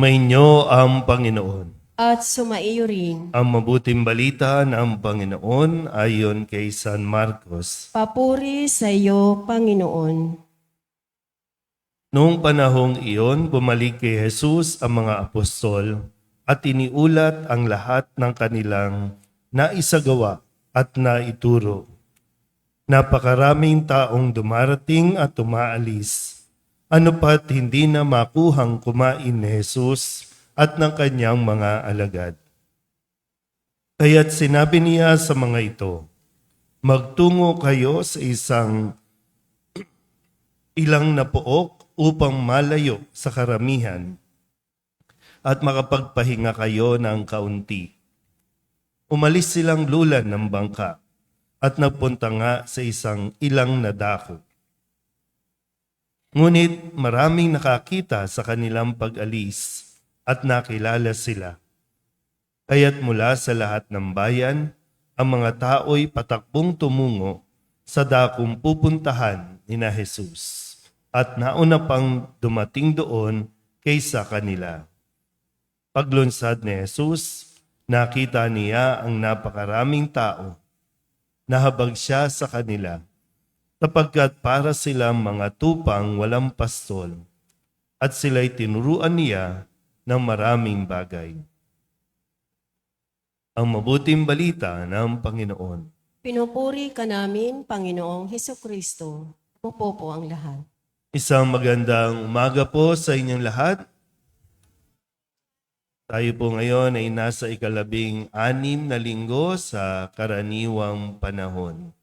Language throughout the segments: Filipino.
Sumainyo ang Panginoon. at sumaiyo rin. Ang mabuting balita ng Panginoon ayon kay San Marcos. Papuri sa iyo, Panginoon. Noong panahong iyon, bumalik kay Jesus ang mga apostol at iniulat ang lahat ng kanilang naisagawa at naituro. Napakaraming taong dumarating at tumaalis. Ano pat hindi na makuhang kumain ni Jesus at ng kanyang mga alagad. Kaya't sinabi niya sa mga ito, Magtungo kayo sa isang ilang na pook upang malayo sa karamihan at makapagpahinga kayo ng kaunti. Umalis silang lulan ng bangka at nagpunta nga sa isang ilang na dako. Ngunit maraming nakakita sa kanilang pag-alis at nakilala sila. Kaya't mula sa lahat ng bayan, ang mga tao'y patakbong tumungo sa dakong pupuntahan ni na Jesus at nauna pang dumating doon kaysa kanila. Paglunsad ni Jesus, nakita niya ang napakaraming tao. Nahabag siya sa kanila sapagkat para silang mga tupang walang pastol at sila'y tinuruan niya ng maraming bagay. Ang mabuting balita ng Panginoon. Pinupuri ka namin, Panginoong Heso Kristo. Upo po ang lahat. Isang magandang umaga po sa inyong lahat. Tayo po ngayon ay nasa ikalabing anim na linggo sa karaniwang panahon.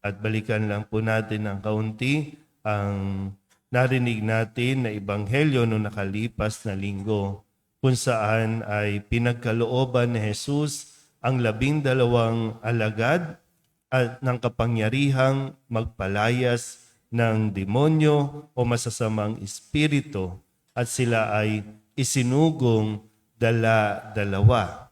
At balikan lang po natin ng kaunti ang narinig natin na ibanghelyo noong nakalipas na linggo kung saan ay pinagkalooban ni Jesus ang labing dalawang alagad at ng kapangyarihang magpalayas ng demonyo o masasamang espiritu. At sila ay isinugong dala-dalawa.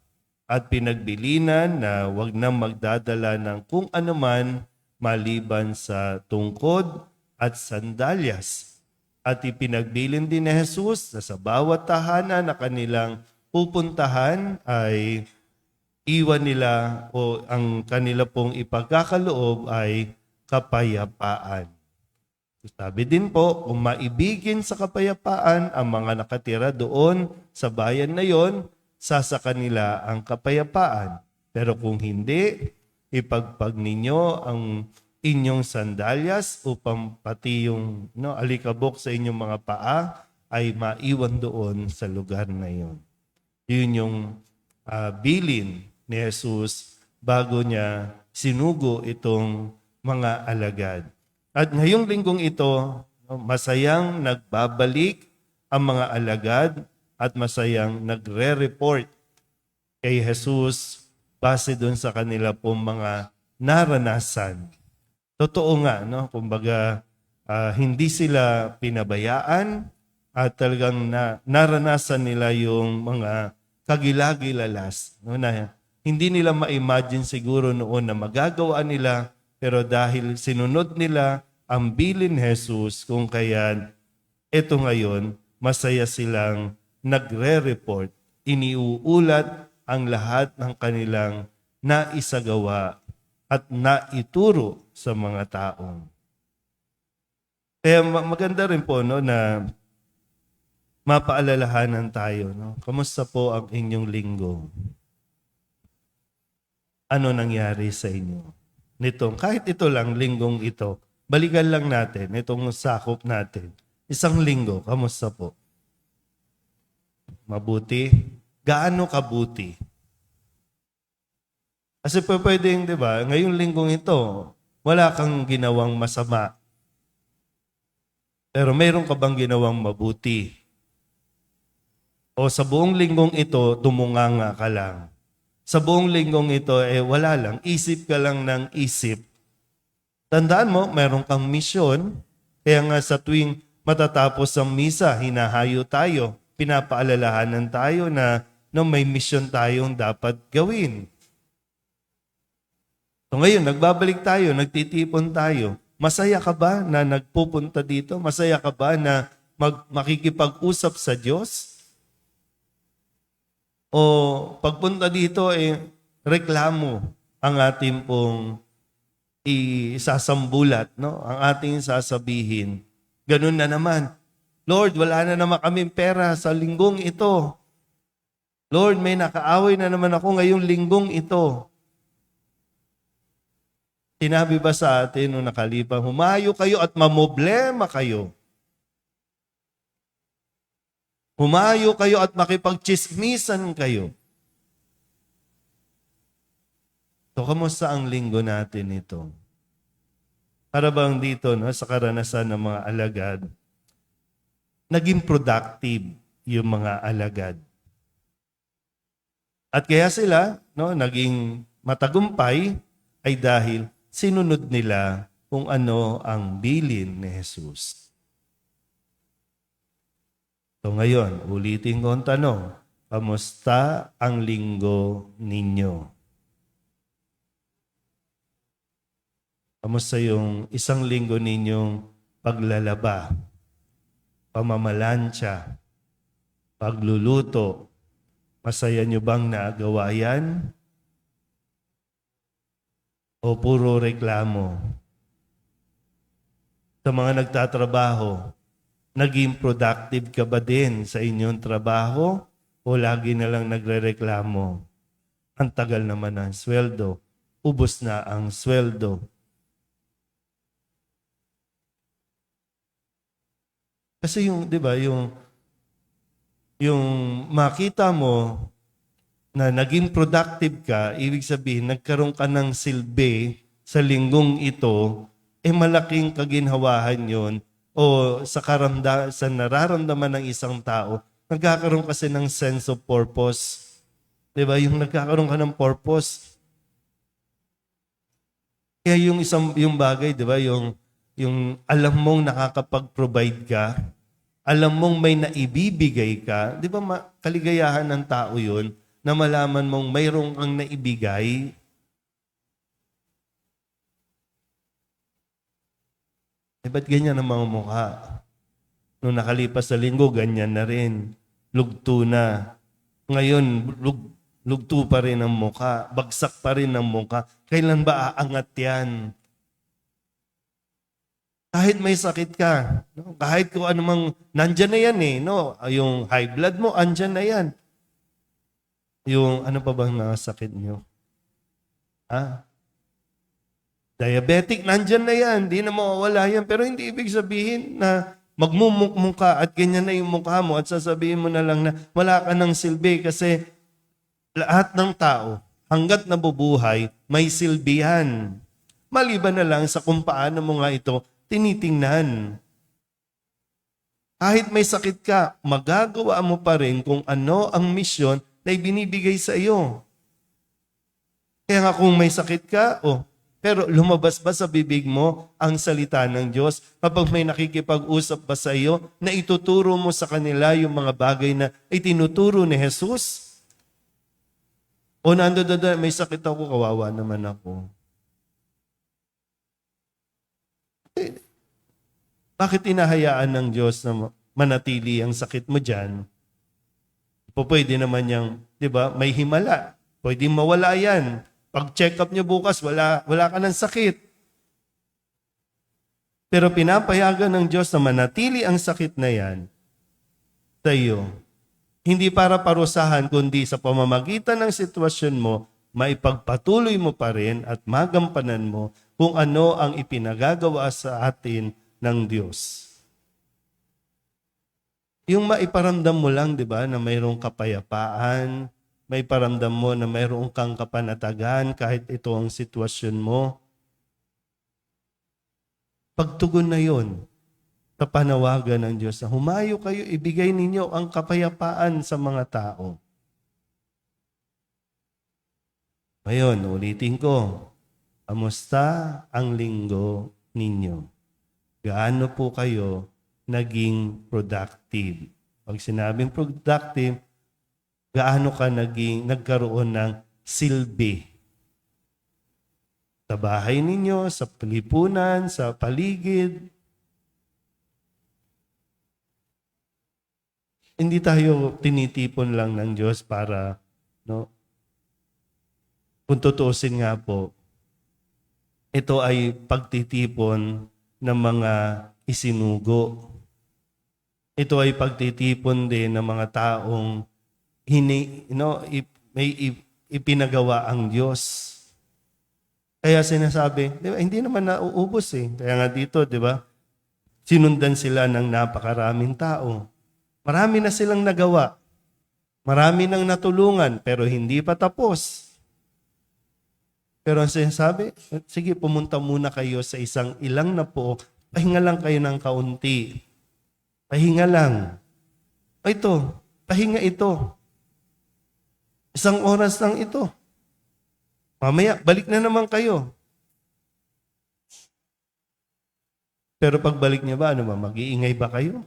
At pinagbilinan na wag na magdadala ng kung anuman maliban sa tungkod at sandalyas. At ipinagbilin din ni Jesus na sa bawat tahanan na kanilang pupuntahan ay iwan nila o ang kanila pong ipagkakaloob ay kapayapaan. Sabi din po, kung maibigin sa kapayapaan ang mga nakatira doon sa bayan na yon, sasa kanila ang kapayapaan. Pero kung hindi, ipagpag ninyo ang inyong sandalyas upang pati yung no, alikabok sa inyong mga paa ay maiwan doon sa lugar na yon. Yun yung ah, bilin ni Jesus bago niya sinugo itong mga alagad. At ngayong linggong ito, masayang nagbabalik ang mga alagad at masayang nagre-report kay Jesus base doon sa kanila pong mga naranasan. Totoo nga, no? Kumbaga, ah, hindi sila pinabayaan at talagang na, naranasan nila yung mga kagilagilalas. No? Na hindi nila ma-imagine siguro noon na magagawa nila pero dahil sinunod nila ang bilin Jesus kung kaya ito ngayon masaya silang nagre-report, iniuulat ang lahat ng kanilang naisagawa at naituro sa mga taong. Kaya ma- maganda rin po no, na mapaalalahanan tayo. No? Kamusta po ang inyong linggo? Ano nangyari sa inyo? Nitong, kahit ito lang, linggong ito, balikan lang natin, itong sakop natin. Isang linggo, kamusta po? Mabuti? Gaano kabuti? Kasi pa pwedeng, di ba, ngayong linggong ito, wala kang ginawang masama. Pero mayroon ka bang ginawang mabuti? O sa buong linggong ito, tumunganga ka lang. Sa buong linggong ito, eh wala lang. Isip ka lang ng isip. Tandaan mo, mayroon kang misyon. Kaya nga sa tuwing matatapos ang misa, hinahayo tayo. Pinapaalalahanan tayo na no, may misyon tayong dapat gawin. So ngayon, nagbabalik tayo, nagtitipon tayo. Masaya ka ba na nagpupunta dito? Masaya ka ba na mag, makikipag-usap sa Diyos? O pagpunta dito, eh, reklamo ang ating pong isasambulat, no? Ang ating sasabihin. Ganun na naman. Lord, wala na naman kaming pera sa linggong ito. Lord, may nakaaway na naman ako ngayong linggong ito. Sinabi ba sa atin nung nakalipan, humayo kayo at mamoblema kayo. Humayo kayo at makipagchismisan kayo. So, kamusta ang linggo natin ito? Para bang dito, no, sa karanasan ng mga alagad, naging productive yung mga alagad. At kaya sila, no, naging matagumpay ay dahil sinunod nila kung ano ang bilin ni Jesus. So ngayon, ulitin ko ang tanong, kamusta ang linggo ninyo? Kamusta yung isang linggo ninyong paglalaba, pamamalansya, pagluluto, Masaya nyo bang nagawa yan? O puro reklamo? Sa mga nagtatrabaho, naging productive ka ba din sa inyong trabaho? O lagi na lang nagre-reklamo? Ang tagal naman ng sweldo. Ubus na ang sweldo. Kasi yung, di ba, yung yung makita mo na naging productive ka, ibig sabihin, nagkaroon ka ng silbi sa linggong ito, eh malaking kaginhawahan yon o sa, karamda, sa nararamdaman ng isang tao, nagkakaroon kasi ng sense of purpose. Di ba? Yung nagkakaroon ka ng purpose. Kaya yung isang yung bagay, di ba? Yung, yung alam mong nakakapag-provide ka, alam mong may naibibigay ka, di ba ma- kaligayahan ng tao yun na malaman mong mayroong kang naibigay? Eh, ba't ganyan ang mga mukha? Nung nakalipas sa linggo, ganyan na rin. Lugto na. Ngayon, lug, lugto pa rin ang mukha. Bagsak pa rin ang mukha. Kailan ba aangat yan? Kahit may sakit ka, no? kahit kung anumang, nandyan na yan eh, no? Yung high blood mo, andyan na yan. Yung, ano pa bang mga sakit nyo? Ha? Diabetic, nandyan na yan. Di na mawawala yan. Pero hindi ibig sabihin na magmumukmuk at ganyan na yung mukha mo at sasabihin mo na lang na wala ka ng silbi kasi lahat ng tao, hanggat nabubuhay, may silbihan. Maliban na lang sa kung paano mo nga ito tinitingnan. Kahit may sakit ka, magagawa mo pa rin kung ano ang misyon na ibinibigay sa iyo. Kaya nga kung may sakit ka, oh, pero lumabas ba sa bibig mo ang salita ng Diyos kapag may nakikipag-usap ba sa iyo na ituturo mo sa kanila yung mga bagay na itinuturo ni Jesus? O nando doon, may sakit ako, kawawa naman ako. Bakit inahayaan ng Diyos na manatili ang sakit mo dyan? Pwede naman yung, di ba, may himala. Pwede mawala yan. Pag check up nyo bukas, wala, wala ka ng sakit. Pero pinapayagan ng Diyos na manatili ang sakit na yan sa iyo. Hindi para parusahan, kundi sa pamamagitan ng sitwasyon mo, maipagpatuloy mo pa rin at magampanan mo kung ano ang ipinagagawa sa atin ng Diyos. Yung maiparamdam mo lang, di ba, na mayroong kapayapaan, may paramdam mo na mayroong kang kapanatagan kahit ito ang sitwasyon mo. Pagtugon na yon sa panawagan ng Diyos na humayo kayo, ibigay ninyo ang kapayapaan sa mga tao. Ngayon, ulitin ko, kamusta ang linggo ninyo? gaano po kayo naging productive. Pag sinabing productive, gaano ka naging, nagkaroon ng silbi sa bahay ninyo, sa palipunan, sa paligid. hindi tayo tinitipon lang ng Diyos para, no? Kung tutuusin nga po, ito ay pagtitipon ng mga isinugo. Ito ay pagtitipon din ng mga taong hini, no, ip, may ip- ipinagawa ang Diyos. Kaya sinasabi, di ba, hindi naman nauubos eh. Kaya nga dito, di ba, sinundan sila ng napakaraming tao. Marami na silang nagawa. Marami nang natulungan, pero hindi pa tapos. Pero ang sinasabi, sige, pumunta muna kayo sa isang ilang na po, pahinga lang kayo ng kaunti. Pahinga lang. O ito, pahinga ito. Isang oras lang ito. Mamaya, balik na naman kayo. Pero pagbalik niya ba, ano ba, mag-iingay ba kayo?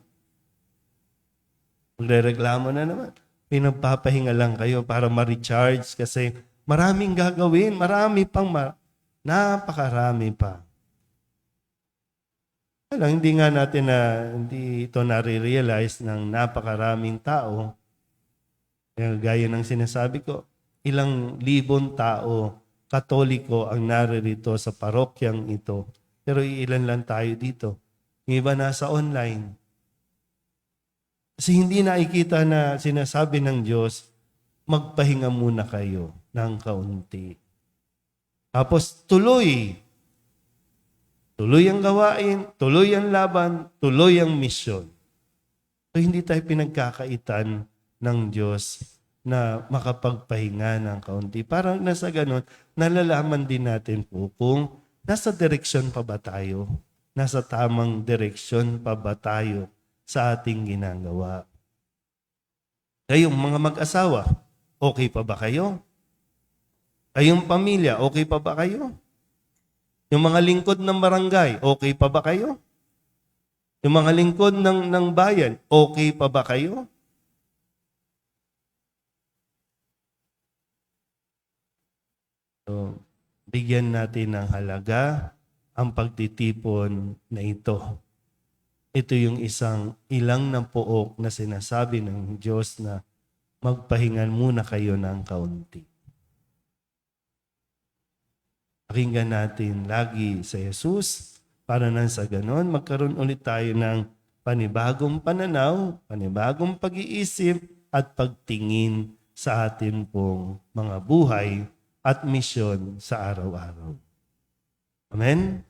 Magre-reklamo na naman. Pinagpapahinga lang kayo para ma-recharge kasi maraming gagawin, marami pang, ma- napakarami pa. Alam, hindi nga natin na, hindi ito nare-realize ng napakaraming tao. Gaya ng sinasabi ko, ilang libon tao, katoliko ang naririto sa parokyang ito. Pero ilan lang tayo dito. Yung iba nasa online. Kasi hindi nakikita na sinasabi ng Diyos, magpahinga muna kayo ng kaunti. Tapos tuloy. Tuloy ang gawain, tuloy ang laban, tuloy ang misyon. So hindi tayo pinagkakaitan ng Diyos na makapagpahinga ng kaunti. Parang nasa ganun, nalalaman din natin po kung nasa direksyon pa ba tayo? Nasa tamang direksyon pa ba tayo sa ating ginagawa? Kayong mga mag-asawa, okay pa ba kayo? Kayong pamilya, okay pa ba kayo? Yung mga lingkod ng barangay, okay pa ba kayo? Yung mga lingkod ng, ng bayan, okay pa ba kayo? So, bigyan natin ng halaga ang pagtitipon na ito. Ito yung isang ilang ng pook na sinasabi ng Diyos na magpahingan muna kayo ng kaunti. Pakinggan natin lagi sa Jesus para nang sa ganon magkaroon ulit tayo ng panibagong pananaw, panibagong pag-iisip at pagtingin sa atin pong mga buhay at misyon sa araw-araw. Amen?